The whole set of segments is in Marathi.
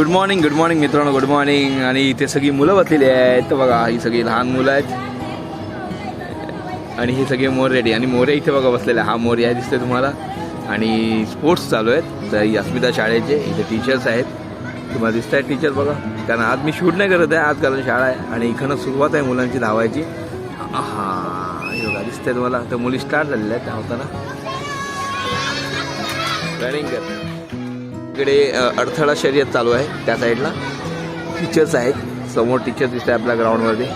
गुड मॉर्निंग गुड मॉर्निंग मित्रांनो गुड मॉर्निंग आणि इथे सगळी मुलं बसलेली आहेत. बघा ही सगळी लहान मुलं आहेत. आणि हे सगळे मोर रेडी आणि मोरे इथे बघा बसलेले. हा मोर या दिसतोय तुम्हाला. आणि स्पोर्ट्स चालू आहेत. तर अस्मिता शाळेचे इथे टीचर्स आहेत. तुम्हाला दिसत आहेत टीचर बघा. कारण आज मी शूट नाही करत आहे. आज कारण शाळा आहे. आणि इकडनं सुरुवात आहे मुलांची धावायची. हा योगा बघा दिसतंय तुम्हाला. तर मुली स्टार्ट झालेल्या आहेत धावताना. रनिंग करतात इकडे अडथळा शर्यत चालू आहे त्या साईडला. टीचर्स आहेत. समोर टीचर्स दिसत आहे आपल्या ग्राउंडमध्ये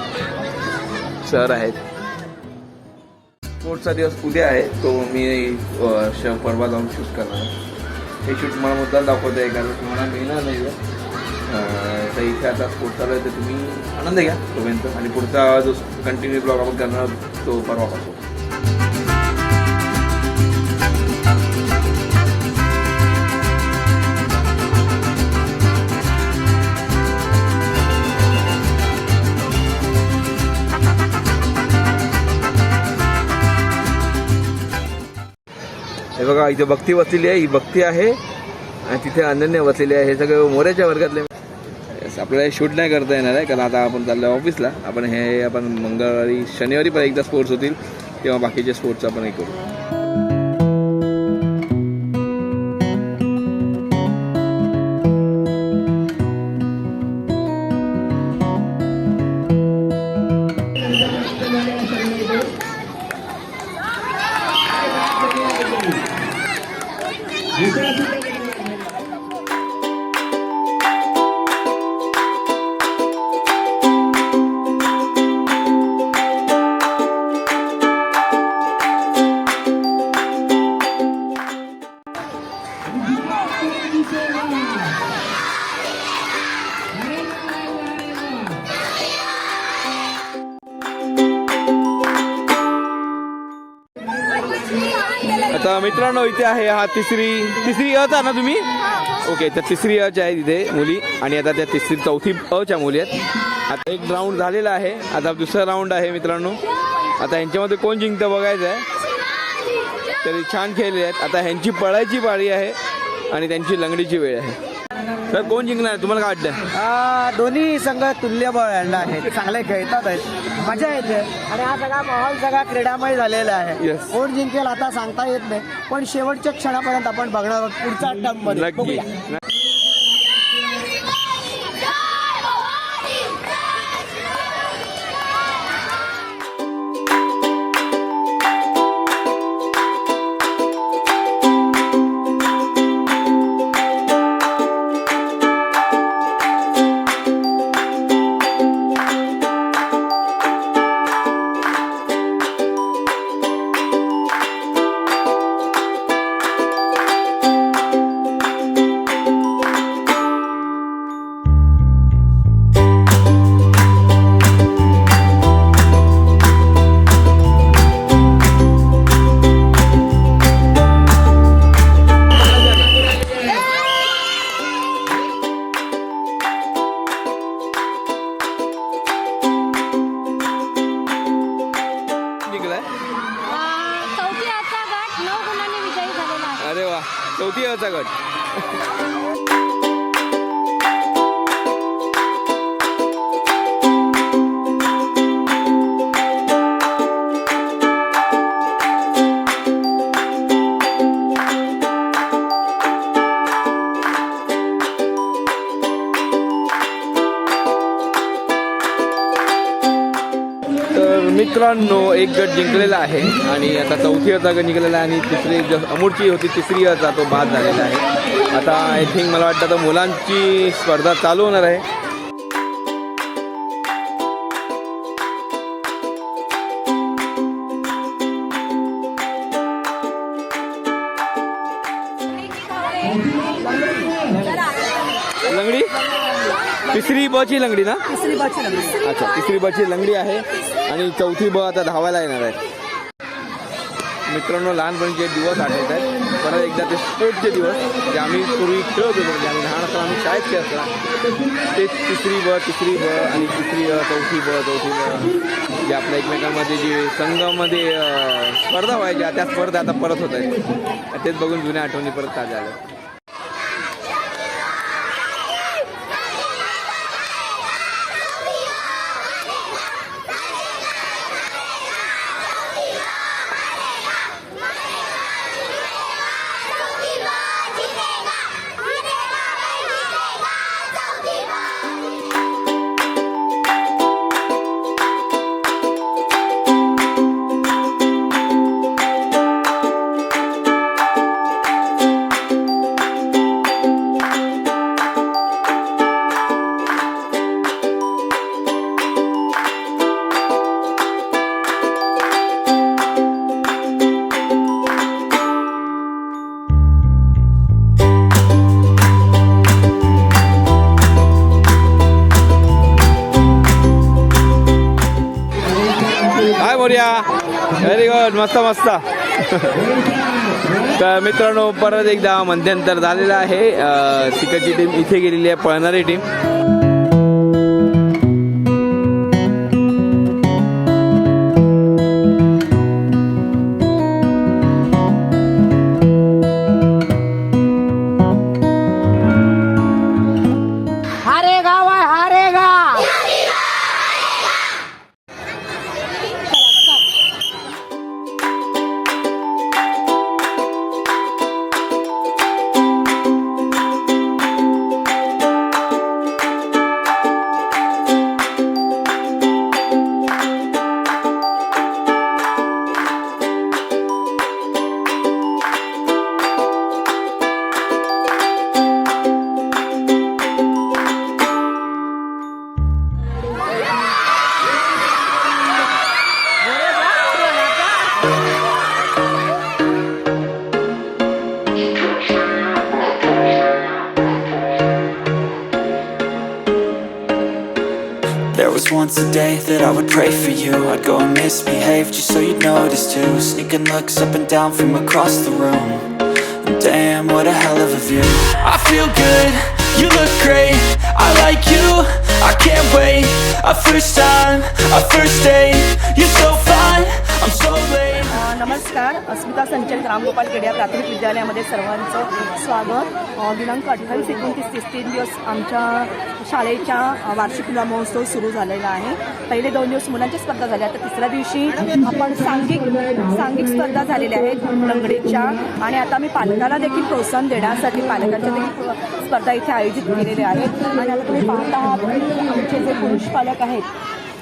सर आहेत. स्पोर्ट्सचा दिवस उद्या आहे. तो मी श- परवा जाऊन शूट करणार हे शूट मला मुद्दा दाखवतो आहे कारण तुम्हाला मिळणार नाही तर इथे आता स्पोर्ट चालू आहे तर तुम्ही आनंद घ्या तोपर्यंत. आणि पुढचा जो कंटिन्यू ब्लॉग आपण करणार तो तो परवापासून हे बघा इथे भक्ती बसलेली आहे ही भक्ती आहे. आणि तिथे अनन्य बसलेली आहे. हे सगळे मोऱ्याच्या वर्गातले. आपल्याला शूट नाही करता येणार आहे कारण आता आपण चाललो ऑफिसला. आपण हे आपण मंगळवारी शनिवारी पण एकदा स्पोर्ट्स होतील तेव्हा बाकीचे स्पोर्ट्स आपण हे करू. मित्रांनो इथे आहे हा तिसरी तिसरी अचा ना तुम्ही? ओके तर तिसरी अच आहे तिथे मुली आणि आता त्या तिसरी चौथी अच्या मुली आहेत. आता एक राऊंड झालेला आहे. आता दुसरा राऊंड आहे मित्रांनो. आता ह्यांच्यामध्ये कोण जिंकतं बघायचं आहे. तरी छान खेळले आहेत. आता ह्यांची पळायची पाळी आहे आणि त्यांची लंगडीची वेळ आहे. तर कोण जिंकणार? तुम्हाला काय वाटतं आ, दोन्ही संघ तुल्यबळ आहेत. चांगले खेळतात आहेत. मजा येते. आणि हा सगळा माहोल सगळा क्रीडामय झालेला आहे. Yes. कोण जिंकेल आता सांगता येत नाही. पण शेवटच्या क्षणापर्यंत आपण बघणार आहोत पुढचा टर्म नक्की. मित्रांनो एक गट जिंकलेला आहे आणि आता चौथी अचा गट जिंकलेला आहे आणि तिसरी ज अमूरची होती तिसरी अचा तो बाद झालेला आहे. आता आय थिंक मला वाटतं आता मुलांची स्पर्धा चालू होणार आहे. लंगडी? तिसरी बची लंगडी ना? तिसरी बाची लागली. अच्छा तिसरी बची लंगडी आहे. आणि चौथी ब आता धावायला येणार आहे. मित्रांनो लहानपणीचे दिवस आठवत आहेत. परत एकदा ते स्पोर्टचे दिवस जे आम्ही पूर्वी खेळत होतो म्हणजे आम्ही लहान असताना आम्ही शाळेत खेळत असताना ते तिसरी ब तिसरी ब आणि तिसरी ब चौथी ब चौथी ब जे आपल्या एकमेकांमध्ये जे संघामध्ये स्पर्धा व्हायच्या त्या स्पर्धा आता परत होत आहेत. तेच बघून जुन्या आठवणी परत ताज्या आल्या. सूर्या व्हेरी गुड मस्त मस्त. तर मित्रांनो परत एकदा मध्यंतर झालेलं आहे. तिकडची टीम इथे गेलेली आहे पळणारी team that I would pray for you I'd go and misbehave just so you'd notice too Sneaking looks up and down from across the room And Damn, what a hell of a view I feel good, you look great I like you, I can't wait A first time, a first date You're so fine, I'm so late नमस्कार अस्मिता संचल रामगोपाल केडिया प्राथमिक विद्यालयामध्ये सर्वांचं स्वागत दिनांक अठ्ठावीस एकोणतीस तीस तीन दिवस आमच्या शाळेच्या वार्षिक क्रीडा महोत्सव सुरू झालेला आहे. पहिले दोन दिवस मुलांच्या स्पर्धा झाल्या तर तिसऱ्या दिवशी आपण सांघिक सांघिक स्पर्धा झालेल्या आहेत लंगडीच्या. आणि आता मी पालकाला देखील प्रोत्साहन देण्यासाठी पालकांच्या देखील स्पर्धा इथे आयोजित केलेल्या आहेत. आणि आता तुम्ही पाहत आहात आमचे जे पुरुष पालक आहेत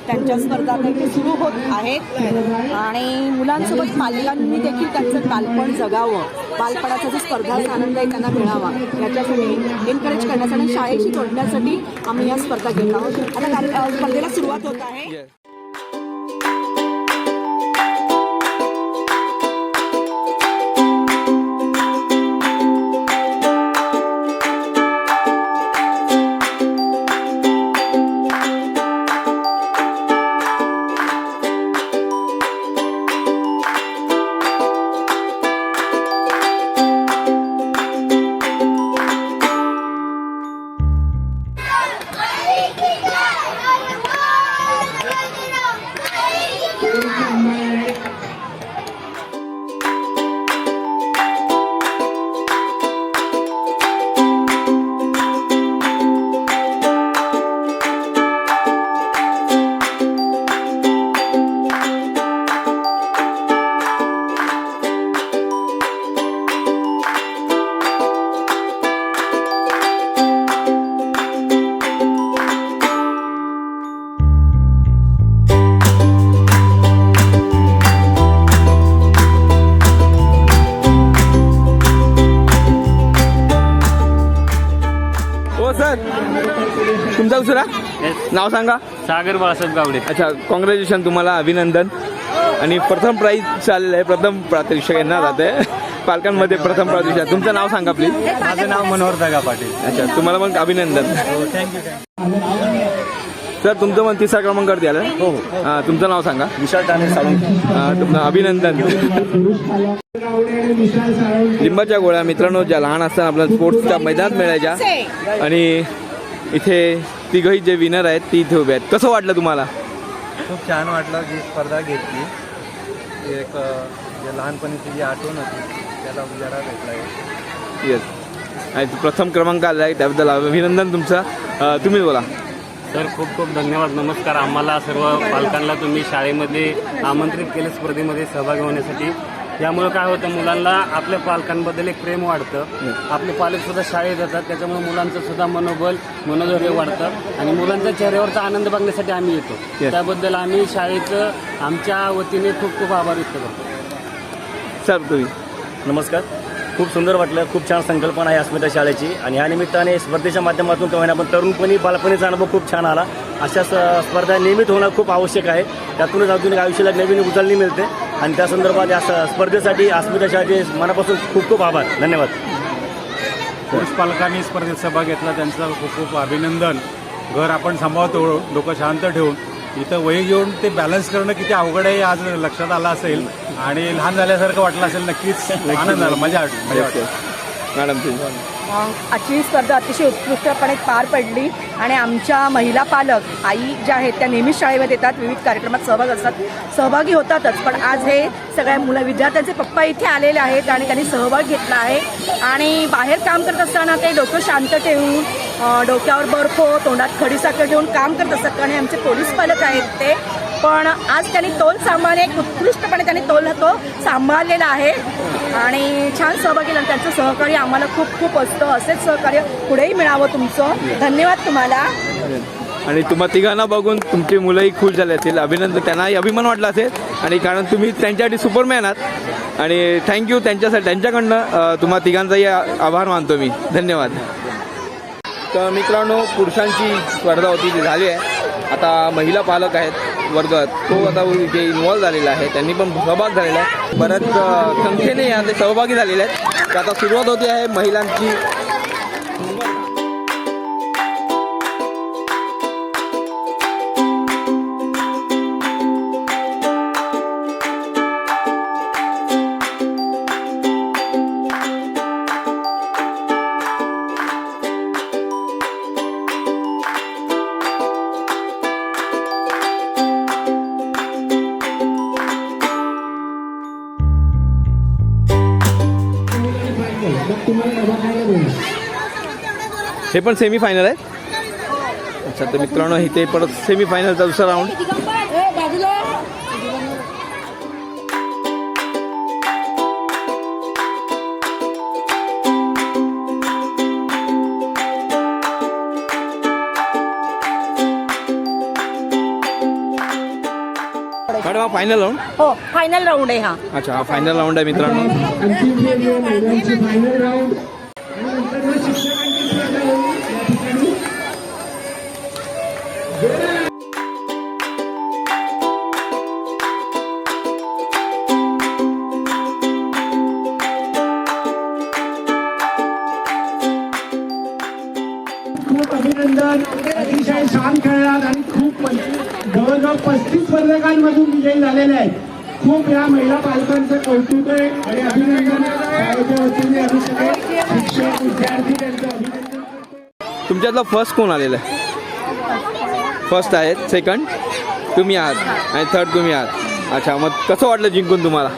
त्यांच्या स्पर्धा देखील इथे सुरू होत आहेत. आणि मुलांसोबत पालकांनी देखील त्यांचं बालपण जगावं. बालपणाचा जो स्पर्धाचा आनंद आहे त्यांना मिळावा याच्यासाठी एनकरेज करण्यासाठी शाळेशी जोडण्यासाठी आम्ही या स्पर्धा घेत आहोत. आता स्पर्धेला सुरुवात होत आहे. सर तुमचा दुसरा नाव सांगा. सागर बाळासाहेब गावडे. अच्छा कॉंग्रॅच्युलेशन तुम्हाला अभिनंदन. आणि प्रथम प्राईज चाललेलं आहे प्रथम प्रातिष्ठिक यांना जाते पालकांमध्ये प्रथम प्रातिष्ठिक तुमचं नाव सांगा प्लीज माझं नाव मनोहर दगा पाटील. अच्छा तुम्हाला मग अभिनंदन. थँक्यू सर तुमचं मग तिसरा क्रमांकावरती आलं? हो हां. तुमचं नाव सांगा. विशाल ठाणे साळुंखे. हां तुमचं अभिनंदन. लिंबाच्या गोळ्या मित्रांनो ज्या लहान असताना आपल्या स्पोर्ट्सच्या मैदानात मिळायच्या. आणि इथे तिघही जे विनर आहेत ती इथे उभे आहेत. कसं वाटलं तुम्हाला? खूप छान वाटलं जी स्पर्धा घेतली. एक लहानपणीची जी आठवण होती त्याला उजाळा भेटला येस आणि प्रथम क्रमांक आला आहे त्याबद्दल अभिनंदन तुमचं. तुम्ही बोला. सर खूप खूप धन्यवाद. नमस्कार. आम्हाला सर्व पालकांना तुम्ही शाळेमध्ये आमंत्रित केले स्पर्धेमध्ये सहभागी होण्यासाठी. यामुळे काय होतं मुलांना आपल्या पालकांबद्दल एक प्रेम वाढतं. आपले पालक सुद्धा शाळेत येतात त्याच्यामुळे मुलांचं सुद्धा मनोबल मनोधैर्य वाढतं. आणि मुलांच्या चेहऱ्यावरचा आनंद बघण्यासाठी आम्ही येतो. त्याबद्दल आम्ही शाळेचं आमच्या वतीने खूप खूप आभार व्यक्त करतो. सर तुम्ही? नमस्कार. खूप सुंदर वाटलं खूप छान संकल्पना आहे अस्मिता शाळेची. आणि या निमित्ताने स्पर्धेच्या माध्यमातून का होईना पण तरुणपणी बालपणीचा अनुभव खूप छान आला. अशा स्पर्धा नियमित होणं खूप आवश्यक आहे. त्यातूनच आधुनिक आयुष्याला नवीन उचलणी मिळते. आणि त्या संदर्भात या स्पर्धेसाठी अस्मिता शाळेचे मनापासून खूप खूप आभार. धन्यवाद. पुरुष पालकांनी स्पर्धेत सहभाग घेतला. त्यांचं खूप खूप अभिनंदन. घर आपण सांभाळतो डोकं शांत ठेवून. इथं वय घेऊन ते बॅलन्स करणं किती अवघड आहे आज लक्षात आलं असेल. आणि लहान झाल्यासारखं वाटलं असेल नक्कीच आनंद झाला मजा वाटली. मॅडम आजची ही स्पर्धा अतिशय उत्कृष्टपणे पार पडली आणि आमच्या महिला पालक आई ज्या आहेत त्या नेहमीच शाळेमध्ये येतात विविध कार्यक्रमात सहभाग असतात. सहभागी होतातच पण आज हे सगळ्या मुलं विद्यार्थ्यांचे पप्पा इथे आलेले आहेत आणि त्यांनी सहभाग घेतला आहे. आणि बाहेर काम करत असताना ते डोकं शांत ठेवून डोक्यावर बर्फ तोंडात खडीसाखर ठेवून काम करत असतात. आणि आमचे पोलीस पालक आहेत ते. पण आज त्यांनी तोल सांभाळणे एक उत्कृष्टपणे त्यांनी तोल तो सांभाळलेला आहे. आणि छान सहभागी त्यांचं सहकार्य आम्हाला खूप खूप असतं. असेच सहकार्य पुढेही मिळावं तुमचं. धन्यवाद तुम्हाला. आणि तुम्हा तिघांना बघून तुमची मुलंही खुश झाले असतील. अभिनंदन त्यांनाही अभिमान वाटला असेल. आणि कारण तुम्ही त्यांच्यासाठी सुपरमॅन आहात. आणि थँक्यू त्यांच्यासाठी त्यांच्याकडनं तुम्हा तिघांचाही आभार मानतो मी. धन्यवाद. तर मित्रांनो पुरुषांची स्पर्धा होती ती झाली आहे. आता महिला पालक आहेत. वर्ग तो आता जे इन्व्हॉल्व झालेला आहे. त्यांनी पण सहभाग झालेला आहे. बऱ्याच संख्येने यामध्ये ते सहभागी झालेले आहेत. तर आता सुरुवात होती आहे महिलांची. हे पण सेमी फायनल आहे. अच्छा तर मित्रांनो इथे परत सेमी फायनलचा दुसरा राऊंड हा फायनल राऊंड हो फायनल राऊंड आहे हा. अच्छा हा फायनल राऊंड आहे मित्रांनो. तुमच्यातला फर्स्ट कोण आलेला आहे? फर्स्ट आहेत सेकंड तुम्ही आहात आणि थर्ड तुम्ही आहात. अच्छा मग कसं वाटलं जिंकून तुम्हाला?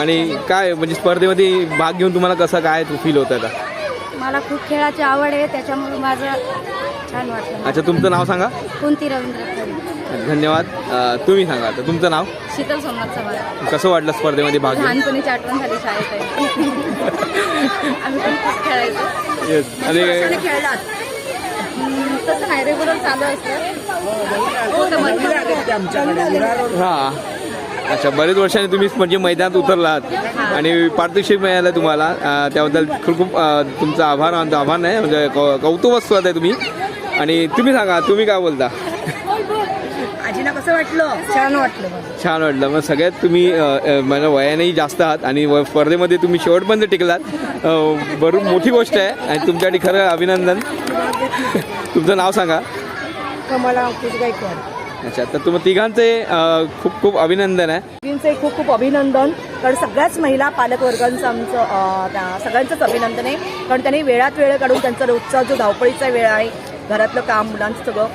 आणि काय म्हणजे स्पर्धेमध्ये भाग घेऊन तुम्हाला कसं काय फील होतं आता? मला खूप खेळाची आवड आहे त्याच्यामुळे माझं छान वाटलं. अच्छा तुमचं नाव सांगा? कोणती रवींद्र धन्यवाद. तुम्ही सांगा आता तुमचं नाव? शीतल सोमनाथ चव्हाण. कसं वाटलं स्पर्धेमध्ये भाग घेऊन? लहानपणीची आठवण झाली शाळेत. आम्ही खूप खेळायचो. आणि खेळलात. हम्म, तसं नाही रेग्युलर चालू असतं. हो हां. अच्छा बरेच वर्षांनी तुम्ही म्हणजे मैदानात उतरलात आणि पारितोषिक मिळालं तुम्हाला. त्याबद्दल खूप खूप तुमचा आभार आभार नाही म्हणजे कौ- कौतुकस्पद आहे तुम्ही. आणि तुम्ही सांगा तुम्ही काय बोलता? कसं वाटलं? छान वाटलं. छान वाटलं. मग सगळ्यात तुम्ही अ, अ, माझ्या वयानेही जास्त आहात आणि व- स्पर्धेमध्ये तुम्ही शेवटपर्यंत टिकलात अ, बरोबर मोठी गोष्ट आहे आणि तुमच्यासाठी खरं अभिनंदन. तुमचं नाव सांगा. कमला अंकुश गायकवाड. अच्छा तर तुम्ही तिघांचे अ, खूप खूप अभिनंदन आहे. मुलींचे खूप खूप अभिनंदन. कारण सगळ्याच महिला पालकवर्गांचं आमचं अं, त्या सगळ्यांचंच अभिनंदन आहे. कारण त्यांनी वेळात वेळ काढून त्यांचा रोजचा जो धावपळीचा वेळ आहे घरातलं काम मुलांचं सगळं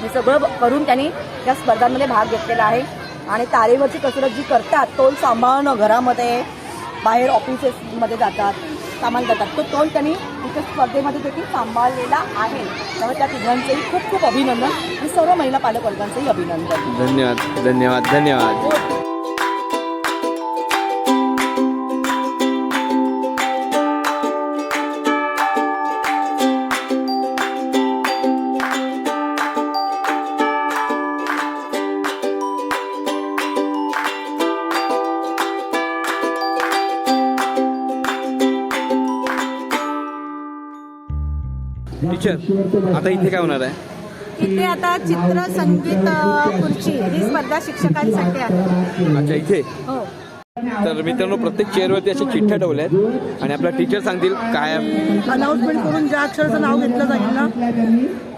हे सगळं करून त्यांनी या स्पर्धांमध्ये भाग घेतलेला आहे. आणि तारेवरची कसरत जी करतात तोल सांभाळणं घरामध्ये बाहेर ऑफिसेसमध्ये जातात सामान जातात तो तोल त्यांनी तिथे स्पर्धेमध्ये देखील सांभाळलेला आहे. त्यामुळे त्या तिघांचंही खूप खूप अभिनंदन. आणि सर्व महिला पालकवर्गांचंही अभिनंदन. धन्यवाद धन्यवाद धन्यवाद. टीचर आता इथे काय होणार आहे? इथे आता चित्र संगीत खुर्ची ही स्पर्धा शिक्षकांसाठी आहे. अच्छा इथे? हो. तर मित्रांनो प्रत्येक चेअरवरती अशा चिठ्ठ्या ठेवल्या आहेत आणि आपला टीचर सांगतील काय अनाउन्समेंट करून ज्या अक्षराचं नाव घेतलं जाईल ना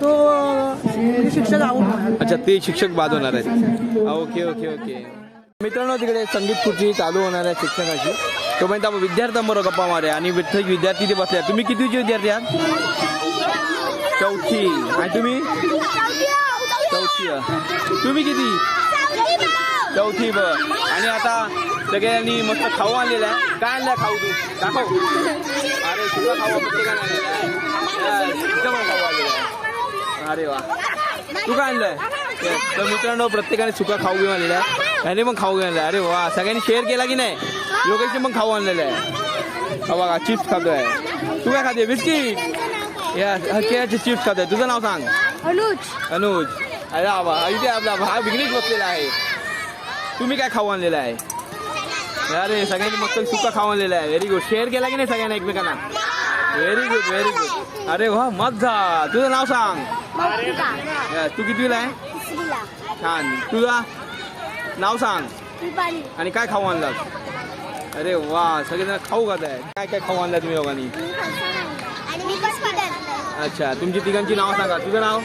तो शिक्षक आऊट अच्छा ते शिक्षक बाद होणार आहेत. Okay okay okay. मित्रांनो तिकडे संगीत खुर्ची चालू होणार आहे शिक्षकाची तोपर्यंत आपण विद्यार्थ्यांबरोबर गप्पा मारे आणि विठ्ठल विद्यार्थी ते बसले. तुम्ही कितीचे विद्यार्थी आहात? चौथी. आणि तुम्ही? चौथी. तुम्ही किती? चौथी ब आणि आता सगळ्यांनी मस्त खाऊ आणलेला आहे. काय आणलाय खाऊ तू? दाखव. अरे तुला खाऊ प्रत्येकाने आणलेला आहे. अरे वा. तू काय आणलंय? तर मित्रांनो प्रत्येकाने सुका खाऊ घेऊन आलेला आहे. त्याने पण खाऊ घेऊन आणलाय अरे वा सगळ्यांनी शेअर केला की नाही? योगेशने पण खाऊ आणलेला आहे. हा बघा चिप्स खातोय. तू काय खाते? बिस्किट या चिप्स खातोय. तुझं नाव सांग. अनुज. अनुज. अरे बाबा इथे आपला हा विघ्नेश बसलेला आहे. तुम्ही काय खाऊ आणलेलं आहे? अरे सगळ्यांनी मस्त सुका खाऊ आणलेला आहे. व्हेरी गुड शेअर केला की नाही सगळ्यांना एकमेकांना? व्हेरी गुड व्हेरी गुड अरे वा मजा तुझं नाव सांग. तू कितवीला आहे? छान. तुझा नाव सांग. आणि काय खाऊ आणलात अरे वा सगळेजण खाऊ खात आहे काय काय खाऊ आणलाय तुम्ही दोघांनी? आणि मी अच्छा तुमची तिघांची नाव सांगा. तुझं नाव?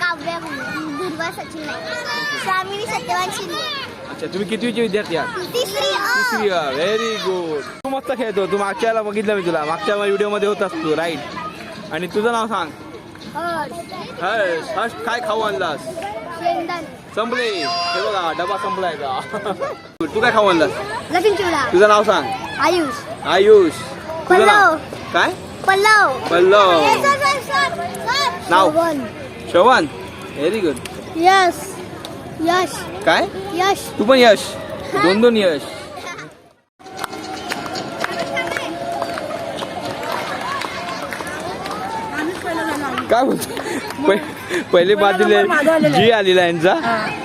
काव्या दुर्वा सचिन नाईक स्वामिनी सत्यवान शिंदे. अच्छा तुम्ही कितवीचे विद्यार्थी आहात? तिसरी अ. तिसरी व्हेरी गुड तू मस्त खेळतो. तू मागच्या वेळेला बघितलं मी तुला. मागच्या व्हिडिओमध्ये होतास तू राईट आणि तुझं नाव सांग. हर्ष, हर्ष. हर्ष काय खाऊ आणलास? संपले. हे बघा डबा संपलाय का? तू काय खाऊ आणलास? लसूण चिवडा. तुझं नाव सांग. आयुष. आयुष. तुझं नाव? पल्लव. काय? पल्लव. पल्लव. नाव? शोभन. Very good Yash. यश. काय? यश. तू पण यश. दोन दोन यश. काय बोलतो? पहिले बाद दिले जी आलेला यांचा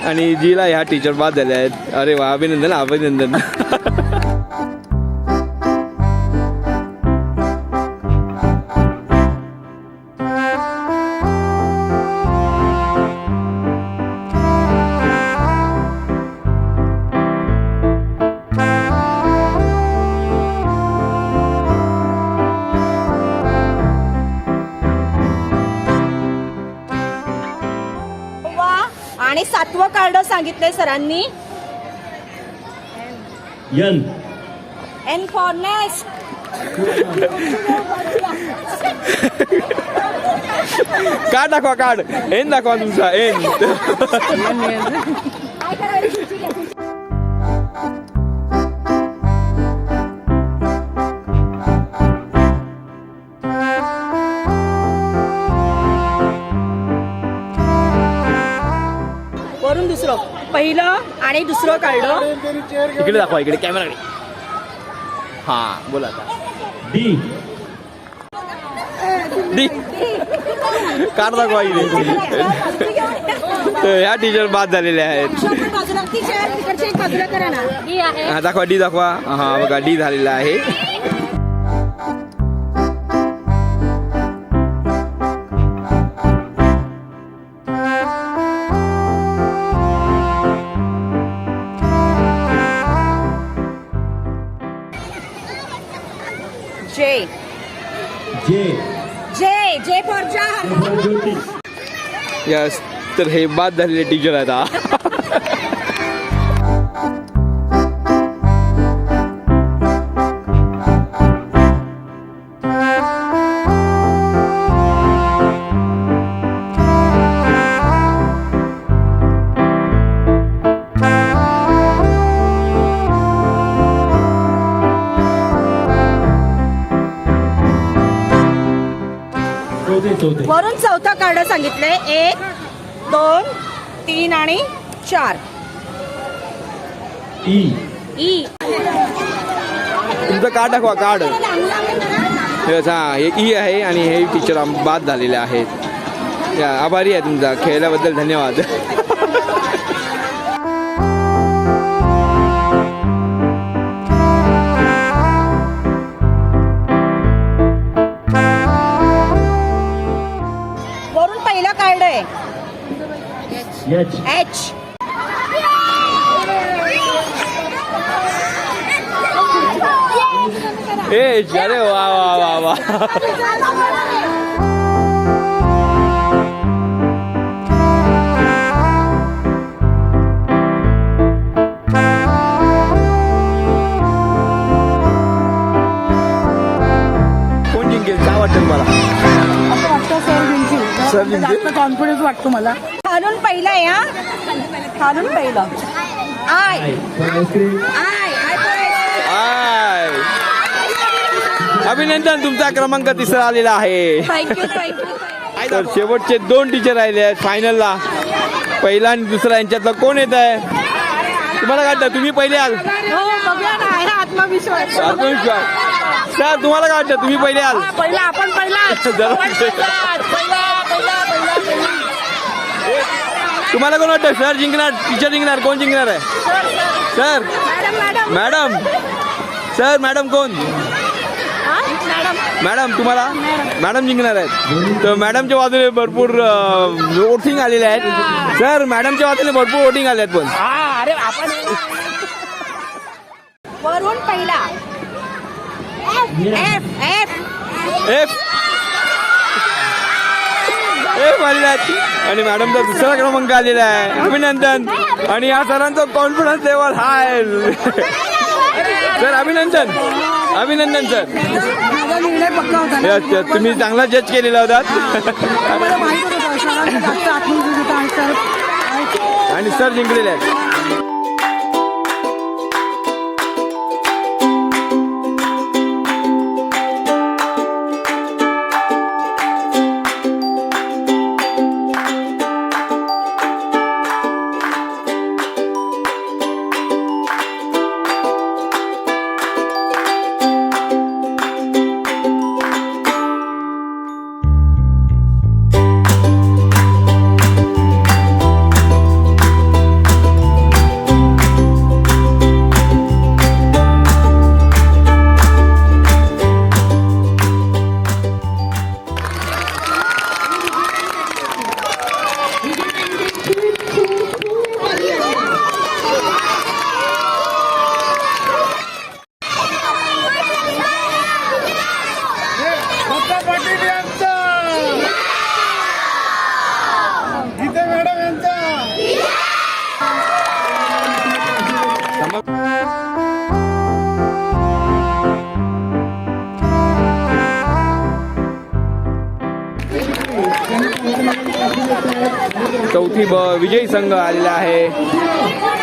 आणि जीला ह्या टीचर बाद झाल्या आहेत. अरे वा अभिनंदन अभिनंदन. सांगितलंय सरांनी? N N for nest card दाखवा कार्ड एन दाखवा तुमचा एन पहिलं आणि दुसरं कार्ड इकडे दाखवा इकडे कॅमेराकडे हा बोला आता. डी. डी. कार्ड दाखवा इकडे. ह्या टीचर बाद झालेल्या आहेत. हा दाखवा डी दाखवा. हा बघा डी झालेला आहे. यस तर हे बाद झालेले टीचर आहेत हा. वरून चौथा. कार्ड सांगितलंय एक दोन तीन आणि चार. ई. ई. तुमचं कार्ड दाखवा कार्ड. यस हा हे ई आहे आणि हे टीचर बाद झालेले आहेत. या आभारी आहे तुमचा. खेळल्याबद्दल धन्यवाद. ए अरे वा वा वा वा कोण जिंकेल? काय वाटेल मला? असं वाटतं सर जिंकतील सर मला जिंकतील? जास्त कॉन्फिडन्स वाटतो मला. खालून पहिलं आहे हा? खालून पहिलं. आय. आय आय बोलायचं. आय अभिनंदन तुमचा क्रमांक तिसरा आलेला आहे. थँक्यू थँक्यू तर शेवटचे दोन टीचर राहिले आहेत फायनलला पहिला आणि दुसरा यांच्यातला कोण येत आहे? तुम्हाला काय वाटतं तुम्ही पहिले आल? हो बघूया ना आहे आत्मविश्वास. आत्मविश्वास. सर तुम्हाला काय वाटतं तुम्ही पहिले आल? पहिला आपण पहिला तुम्हाला कोण वाटतं सर जिंकणार टीचर जिंकणार कोण जिंकणार आहे? Sir madam. सर मॅडम कोण? मॅडम. तुम्हाला? मॅडम जिंकणार आहेत. तर मॅडमच्या बाजूने भरपूर वोटिंग आलेले आहेत. सर मॅडमच्या बाजूने भरपूर वोटिंग आले आहेत पण. वरून पहिला. एफ एफ एफ एफ आलेला आहे आणि मॅडमचा दुसरा क्रमांक आलेला आहे. अभिनंदन. आणि या सरांचा कॉन्फिडन्स लेवल हाय सर अभिनंदन. अभिनंदन सर. माझा निर्णय पक्का होता ना. अच्छा, तुम्ही चांगला जज केलेला होतात मला माहीत होतं सरांचं जास्त आत्मविश्वास होता आणि सर आणि आणि सर जिंकलेले आहेत. विजयी संघ आलेला आहे.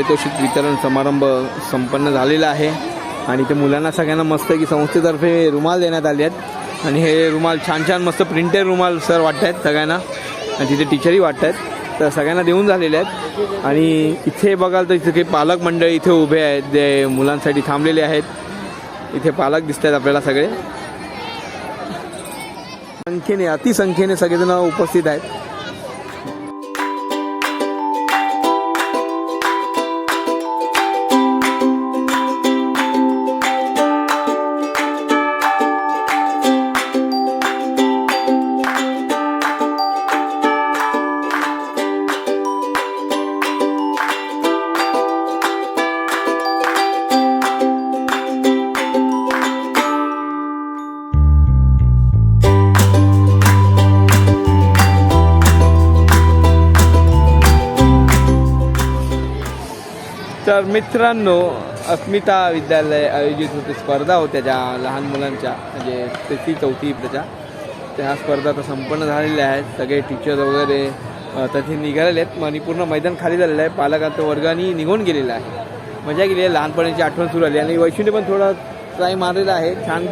पारितोषिक वितरण समारंभ संपन्न झालेला आहे. आणि ते मुलांना सगळ्यांना मस्त की संस्थेतर्फे रुमाल देण्यात आले आहेत. आणि हे रुमाल छान छान मस्त प्रिंटेड रुमाल सर वाटत आहेत सगळ्यांना. आणि तिथे टीचरही वाटत आहेत. तर सगळ्यांना देऊन झालेले आहेत. आणि इथे बघाल तर इथे काही पालक मंडळी इथे उभे आहेत. जे मुलांसाठी थांबलेले आहेत. इथे पालक दिसत आहेत आपल्याला सगळे. संख्येने अतिसंख्येने सगळेजण उपस्थित आहेत. मित्रांनो अस्मिता विद्यालय आयोजित होते स्पर्धा होत्या ज्या लहान मुलांच्या म्हणजे तिसरी चौथी त्याच्या त्या स्पर्धा आता संपन्न झालेल्या आहेत. सगळे टीचर वगैरे अ, तिथे निघालेले आहेत. आणि पूर्ण मैदान खाली झालेलं आहे. पालकांचं वर्गाने निघून गेलेलं आहे. मजा केली आहे. लहानपणीची आठवण सुरू आली आणि वैष्णूने पण थोडा ट्राय मारलेला आहे. छान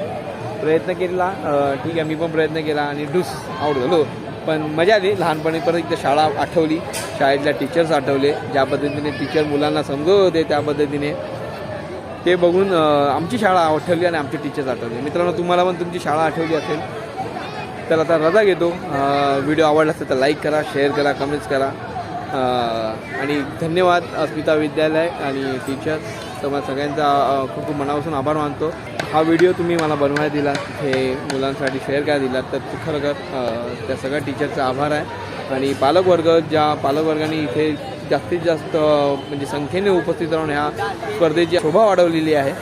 प्रयत्न केला. ठीक आहे. मी पण प्रयत्न केला. आणि डूस आउट झालो. पण मजा आली. लहानपणी परत एकदा शाळा आठवली. शाळेतल्या टीचर्स आठवले. ज्या पद्धतीने टीचर मुलांना समजवत होते त्या पद्धतीने. ते बघून आमची शाळा आठवली आणि आमचे टीचर्स आठवले. मित्रांनो तुम्हाला पण तुमची शाळा आठवली असेल. तर आता रजा घेतो. व्हिडिओ आवडला असेल तर लाईक करा शेअर करा कमेंट्स करा. आणि धन्यवाद अस्मिता विद्यालय आणि टीचर्स तुम्हाला सगळ्यांचा खूप खूप मनापासून आभार मानतो. हा व्हिडिओ तुम्ही मला बनवायला दिला हे मुलांसाठी शेअर करायला दिला तर खरोखर अं, त्या सगळ्या टीचरचा आभार आहे. आणि पालकवर्ग ज्या पालकवर्गाने इथे जास्तीत जास्त म्हणजे संख्येने उपस्थित राहून ह्या स्पर्धेची शोभा वाढवलेली आहे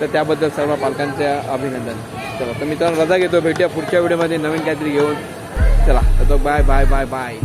तर त्याबद्दल सर्व पालकांचे अभिनंदन. चला तर मित्रांनो रजा घेतो. भेटूया पुढच्या व्हिडिओमध्ये नवीन काहीतरी घेऊन. चला तर बाय बाय बाय बाय